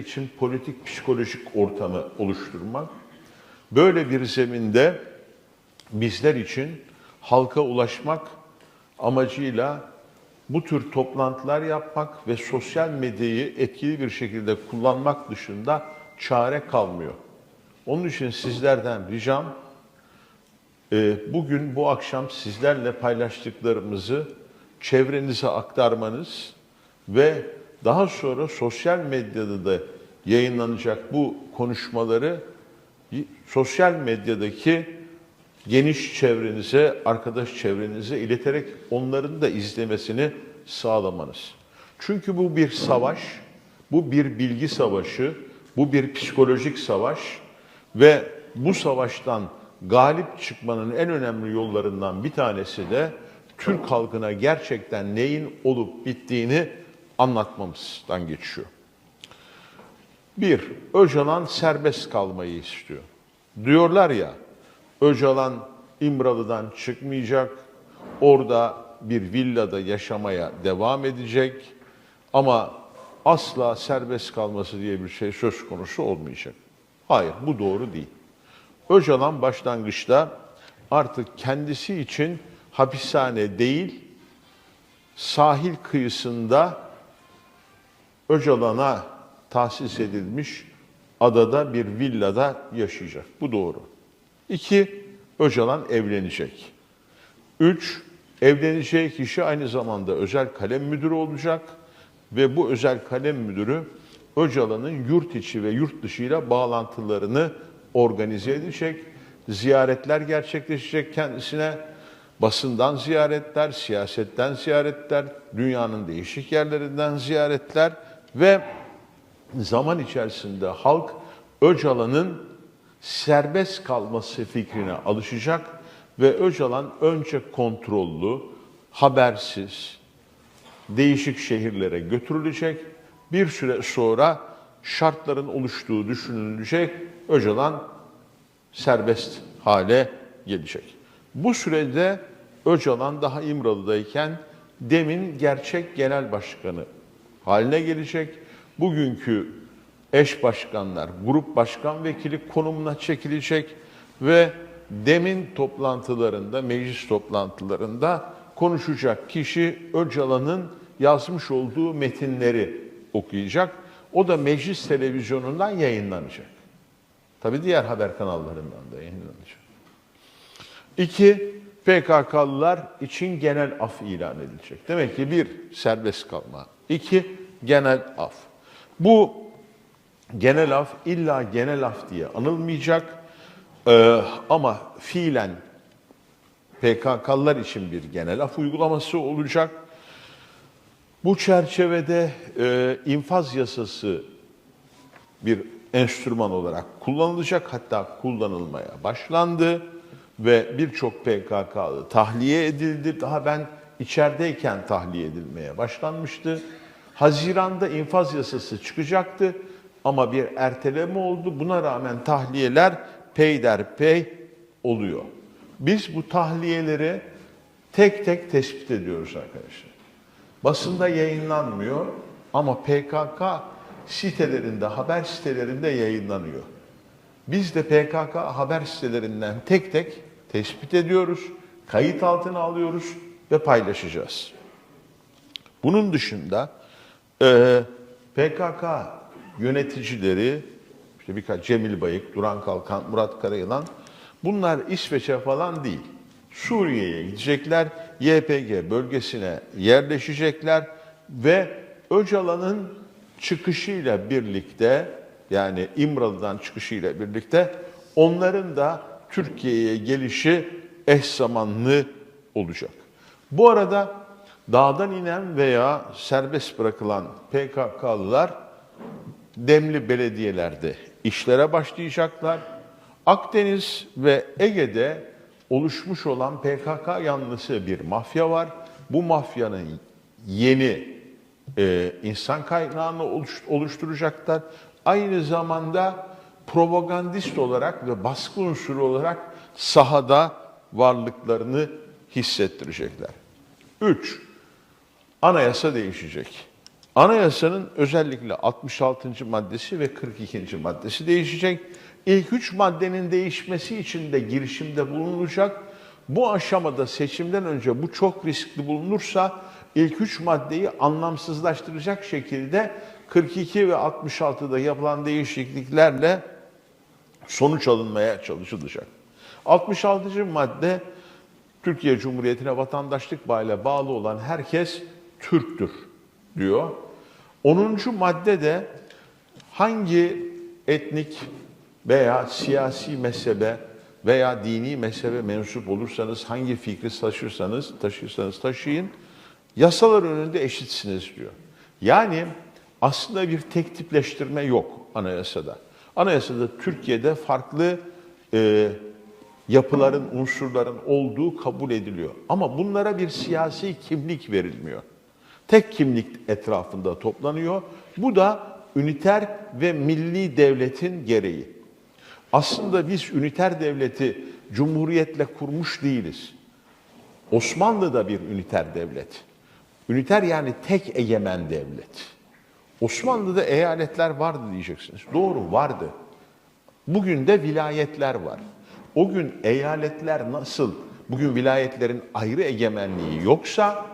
için politik psikolojik ortamı oluşturmak. Böyle bir zeminde bizler için halka ulaşmak amacıyla bu tür toplantılar yapmak ve sosyal medyayı etkili bir şekilde kullanmak dışında çare kalmıyor. Onun için sizlerden ricam e, bugün bu akşam sizlerle paylaştıklarımızı çevrenize aktarmanız ve daha sonra sosyal medyada da yayınlanacak bu konuşmaları sosyal medyadaki geniş çevrenize, arkadaş çevrenize ileterek onların da izlemesini sağlamanız. Çünkü bu bir savaş, bu bir bilgi savaşı, bu bir psikolojik savaş ve bu savaştan galip çıkmanın en önemli yollarından bir tanesi de Türk halkına gerçekten neyin olup bittiğini anlatmamızdan geçiyor. Bir, Öcalan serbest kalmayı istiyor. Diyorlar ya, Öcalan İmralı'dan çıkmayacak, orada bir villada yaşamaya devam edecek ama asla serbest kalması diye bir şey söz konusu olmayacak. Hayır, bu doğru değil. Öcalan başlangıçta artık kendisi için hapishane değil, sahil kıyısında Öcalan'a tahsis edilmiş adada bir villada yaşayacak. Bu doğru. İki, Öcalan evlenecek. Üç, evleneceği kişi aynı zamanda özel kalem müdürü olacak ve bu özel kalem müdürü Öcalan'ın yurt içi ve yurt dışıyla bağlantılarını organize edecek. Ziyaretler gerçekleşecek kendisine. Basından ziyaretler, siyasetten ziyaretler, dünyanın değişik yerlerinden ziyaretler ve zaman içerisinde halk Öcalan'ın serbest kalması fikrine alışacak ve Öcalan önce kontrollü, habersiz, değişik şehirlere götürülecek. Bir süre sonra şartların oluştuğu düşünülecek. Öcalan serbest hale gelecek. Bu sürede Öcalan daha İmralı'dayken demin gerçek genel başkanı haline gelecek. Bugünkü eş başkanlar, grup başkan vekili konumuna çekilecek ve demin toplantılarında, meclis toplantılarında konuşacak kişi Öcalan'ın yazmış olduğu metinleri okuyacak. O da meclis televizyonundan yayınlanacak. Tabii diğer haber kanallarından da yayınlanacak. İki, PKK'lılar için genel af ilan edilecek. Demek ki bir, serbest kalma. İki, genel af. Bu genel af illa genel af diye anılmayacak Ee, ama fiilen PKK'lılar için bir genel af uygulaması olacak. Bu çerçevede e, infaz yasası bir enstrüman olarak kullanılacak hatta kullanılmaya başlandı ve birçok PKK'lı tahliye edildi. Daha ben içerideyken tahliye edilmeye başlanmıştı. Haziranda infaz yasası çıkacaktı ama bir erteleme oldu. Buna rağmen tahliyeler peyderpey oluyor. Biz bu tahliyeleri tek tek tespit ediyoruz arkadaşlar. Basında yayınlanmıyor ama PKK sitelerinde, haber sitelerinde yayınlanıyor. Biz de PKK haber sitelerinden tek tek tespit ediyoruz, kayıt altına alıyoruz ve paylaşacağız. Bunun dışında e, PKK yöneticileri, işte birkaç Cemil Bayık, Duran Kalkan, Murat Karayılan bunlar İsveç'e falan değil. Suriye'ye gidecekler, YPG bölgesine yerleşecekler ve Öcalan'ın çıkışıyla birlikte yani İmralı'dan çıkışıyla birlikte onların da Türkiye'ye gelişi eş zamanlı olacak. Bu arada dağdan inen veya serbest bırakılan PKK'lılar demli belediyelerde işlere başlayacaklar. Akdeniz ve Ege'de oluşmuş olan PKK yanlısı bir mafya var. Bu mafyanın yeni e, insan kaynağını oluş- oluşturacaklar. Aynı zamanda propagandist olarak ve baskı unsuru olarak sahada varlıklarını hissettirecekler. Üç, anayasa değişecek. Anayasanın özellikle 66. maddesi ve 42. maddesi değişecek. İlk üç maddenin değişmesi için de girişimde bulunulacak. Bu aşamada seçimden önce bu çok riskli bulunursa ilk üç maddeyi anlamsızlaştıracak şekilde 42 ve 66'da yapılan değişikliklerle sonuç alınmaya çalışılacak. 66. madde Türkiye Cumhuriyeti'ne vatandaşlık bağıyla bağlı olan herkes Türktür diyor. 10. madde de hangi etnik veya siyasi mezhebe veya dini mezhebe mensup olursanız, hangi fikri taşırsanız, taşırsanız taşıyın, yasalar önünde eşitsiniz diyor. Yani aslında bir tek tipleştirme yok anayasada. Anayasada Türkiye'de farklı e, yapıların, unsurların olduğu kabul ediliyor. Ama bunlara bir siyasi kimlik verilmiyor. Tek kimlik etrafında toplanıyor. Bu da üniter ve milli devletin gereği. Aslında biz üniter devleti cumhuriyetle kurmuş değiliz. Osmanlı da bir üniter devlet. Üniter yani tek egemen devlet. Osmanlı'da eyaletler vardı diyeceksiniz. Doğru vardı. Bugün de vilayetler var. O gün eyaletler nasıl, bugün vilayetlerin ayrı egemenliği yoksa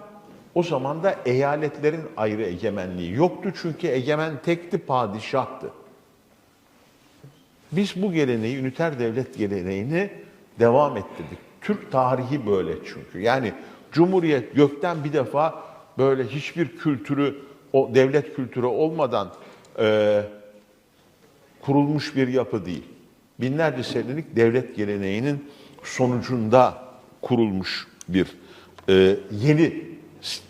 o zaman da eyaletlerin ayrı egemenliği yoktu. Çünkü egemen tekti, padişahtı. Biz bu geleneği, üniter devlet geleneğini devam ettirdik. Türk tarihi böyle çünkü. Yani Cumhuriyet gökten bir defa böyle hiçbir kültürü, o devlet kültürü olmadan e, kurulmuş bir yapı değil. Binlerce senelik devlet geleneğinin sonucunda kurulmuş bir e, yeni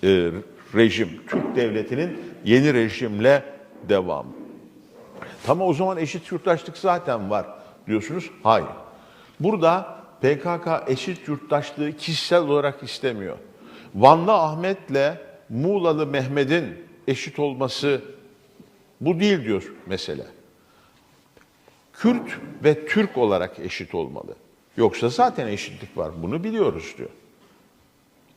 e, rejim. Türk devletinin yeni rejimle devam. Tamam o zaman eşit yurttaşlık zaten var diyorsunuz. Hayır. Burada PKK eşit yurttaşlığı kişisel olarak istemiyor. Vanlı Ahmet'le Muğlalı Mehmet'in eşit olması bu değil diyor mesele. Kürt ve Türk olarak eşit olmalı. Yoksa zaten eşitlik var. Bunu biliyoruz diyor.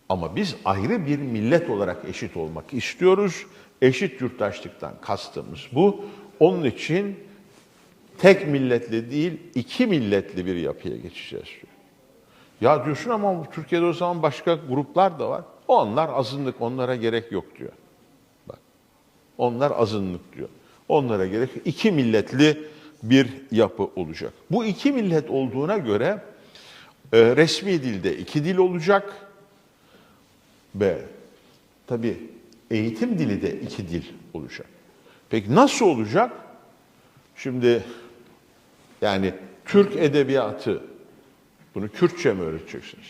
Ama biz ayrı bir millet olarak eşit olmak istiyoruz. Eşit yurttaşlıktan kastımız bu. Onun için tek milletli değil, iki milletli bir yapıya geçeceğiz diyor. Ya diyorsun ama Türkiye'de o zaman başka gruplar da var. Onlar azınlık, onlara gerek yok diyor. Bak, onlar azınlık diyor. Onlara gerek. İki milletli bir yapı olacak. Bu iki millet olduğuna göre e, resmi dilde iki dil olacak ve tabii eğitim dili de iki dil olacak. Peki nasıl olacak? Şimdi yani Türk edebiyatı bunu Kürtçe mi öğreteceksiniz?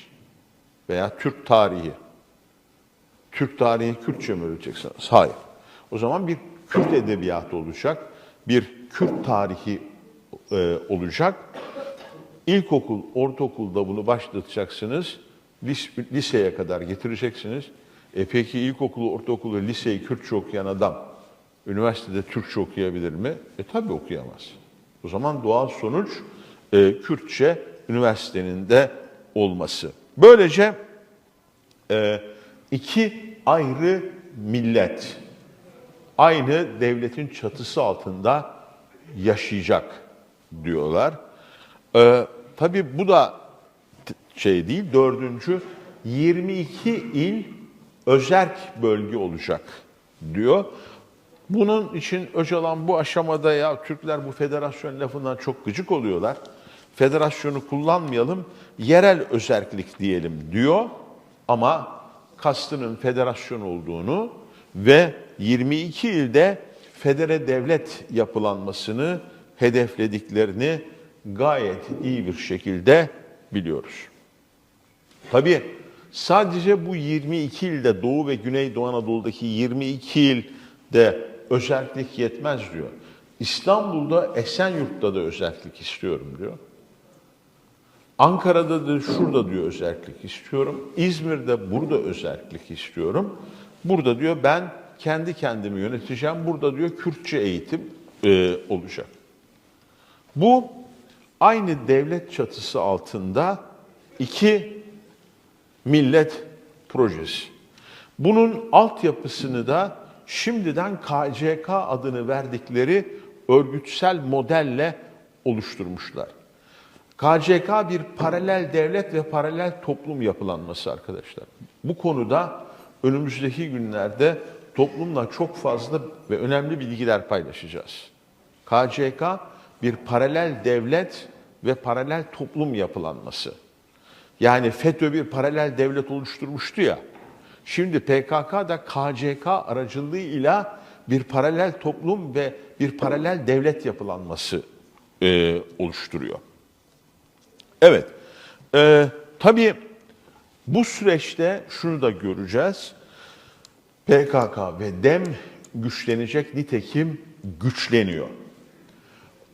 Veya Türk tarihi. Türk tarihi Kürtçe mi öğreteceksiniz? Hayır. O zaman bir Kürt edebiyatı olacak. Bir Kürt tarihi e, olacak. İlkokul, ortaokulda bunu başlatacaksınız. Lis, liseye kadar getireceksiniz. E peki ilkokulu, ortaokulu, liseyi Kürtçe okuyan adam üniversitede Türkçe okuyabilir mi? E tabii okuyamaz. O zaman doğal sonuç e, Kürtçe üniversitenin de olması. Böylece e, iki ayrı millet aynı devletin çatısı altında yaşayacak diyorlar. Ee, tabii bu da şey değil. Dördüncü 22 il özerk bölge olacak diyor. Bunun için Öcalan bu aşamada ya Türkler bu federasyon lafından çok gıcık oluyorlar. Federasyonu kullanmayalım, yerel özerklik diyelim diyor. Ama kastının federasyon olduğunu ve 22 ilde federe devlet yapılanmasını hedeflediklerini gayet iyi bir şekilde biliyoruz. Tabii sadece bu 22 ilde Doğu ve Güneydoğu Anadolu'daki 22 ilde özellik yetmez diyor. İstanbul'da Esenyurt'ta da özellik istiyorum diyor. Ankara'da da şurada diyor özellik istiyorum. İzmir'de burada özellik istiyorum. Burada diyor ben kendi kendimi yöneteceğim. Burada diyor Kürtçe eğitim e, olacak. Bu aynı devlet çatısı altında iki millet projesi. Bunun altyapısını da şimdiden KCK adını verdikleri örgütsel modelle oluşturmuşlar. KCK bir paralel devlet ve paralel toplum yapılanması arkadaşlar. Bu konuda önümüzdeki günlerde toplumla çok fazla ve önemli bilgiler paylaşacağız. KCK bir paralel devlet ve paralel toplum yapılanması. Yani FETÖ bir paralel devlet oluşturmuştu ya. Şimdi PKK da KCK aracılığıyla bir paralel toplum ve bir paralel devlet yapılanması e, oluşturuyor. Evet, e, tabii bu süreçte şunu da göreceğiz. PKK ve DEM güçlenecek, nitekim güçleniyor.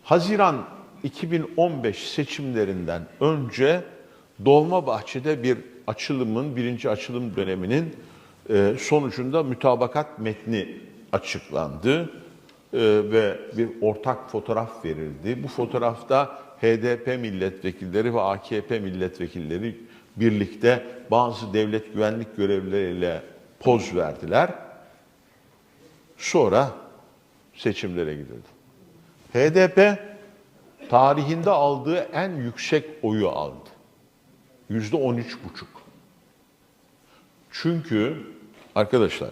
Haziran 2015 seçimlerinden önce Dolmabahçe'de bir açılımın, birinci açılım döneminin e, sonucunda mütabakat metni açıklandı e, ve bir ortak fotoğraf verildi. Bu fotoğrafta HDP milletvekilleri ve AKP milletvekilleri birlikte bazı devlet güvenlik görevlileriyle poz verdiler. Sonra seçimlere gidildi. HDP tarihinde aldığı en yüksek oyu aldı. Yüzde on üç buçuk. Çünkü arkadaşlar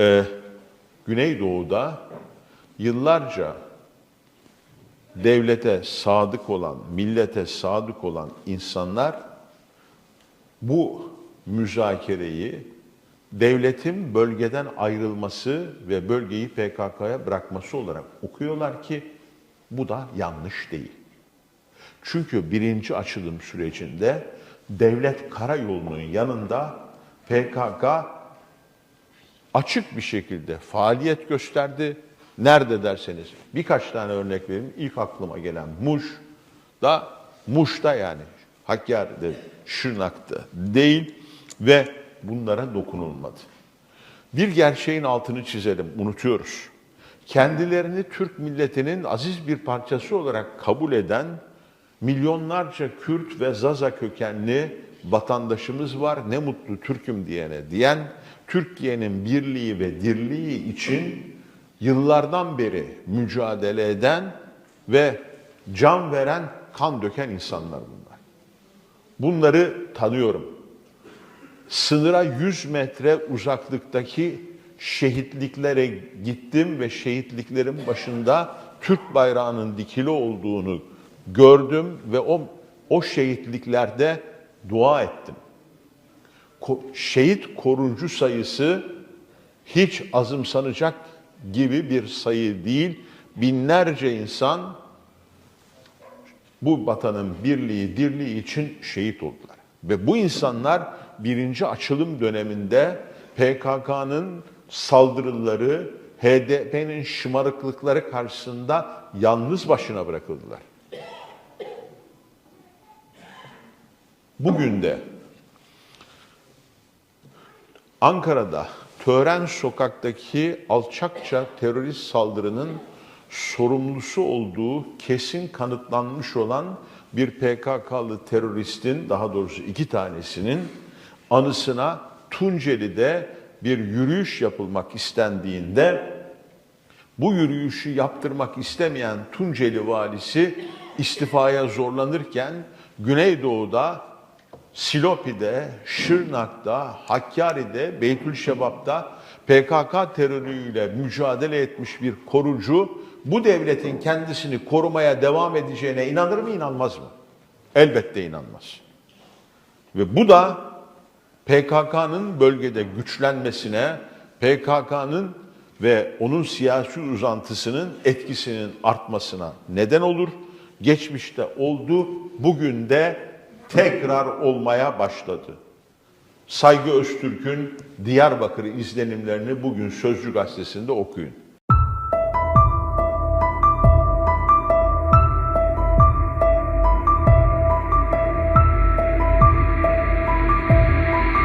e, Güneydoğu'da yıllarca devlete sadık olan, millete sadık olan insanlar bu müzakereyi devletin bölgeden ayrılması ve bölgeyi PKK'ya bırakması olarak okuyorlar ki bu da yanlış değil. Çünkü birinci açılım sürecinde devlet karayolunun yanında PKK açık bir şekilde faaliyet gösterdi. Nerede derseniz birkaç tane örnek vereyim. İlk aklıma gelen Muş da Muş'ta yani Hakkari'de, Şırnak'ta değil ve bunlara dokunulmadı. Bir gerçeğin altını çizelim, unutuyoruz. Kendilerini Türk milletinin aziz bir parçası olarak kabul eden milyonlarca Kürt ve Zaza kökenli vatandaşımız var. Ne mutlu Türk'üm diyene diyen, Türkiye'nin birliği ve dirliği için yıllardan beri mücadele eden ve can veren, kan döken insanlar bunlar. Bunları tanıyorum. Sınıra 100 metre uzaklıktaki şehitliklere gittim ve şehitliklerin başında Türk bayrağının dikili olduğunu gördüm ve o o şehitliklerde dua ettim. Ko- şehit koruncu sayısı hiç azımsanacak gibi bir sayı değil. Binlerce insan bu vatanın birliği, dirliği için şehit oldular. Ve bu insanlar birinci açılım döneminde PKK'nın saldırıları, HDP'nin şımarıklıkları karşısında yalnız başına bırakıldılar. Bugün de Ankara'da Tören Sokak'taki alçakça terörist saldırının sorumlusu olduğu kesin kanıtlanmış olan bir PKK'lı teröristin, daha doğrusu iki tanesinin anısına Tunceli'de bir yürüyüş yapılmak istendiğinde bu yürüyüşü yaptırmak istemeyen Tunceli valisi istifaya zorlanırken Güneydoğu'da Silopi'de, Şırnak'ta, Hakkari'de, Beytülşebap'ta PKK terörüyle mücadele etmiş bir korucu bu devletin kendisini korumaya devam edeceğine inanır mı inanmaz mı? Elbette inanmaz. Ve bu da PKK'nın bölgede güçlenmesine, PKK'nın ve onun siyasi uzantısının etkisinin artmasına neden olur. Geçmişte oldu, bugün de tekrar olmaya başladı. Saygı Öztürk'ün Diyarbakır izlenimlerini bugün Sözcü Gazetesi'nde okuyun.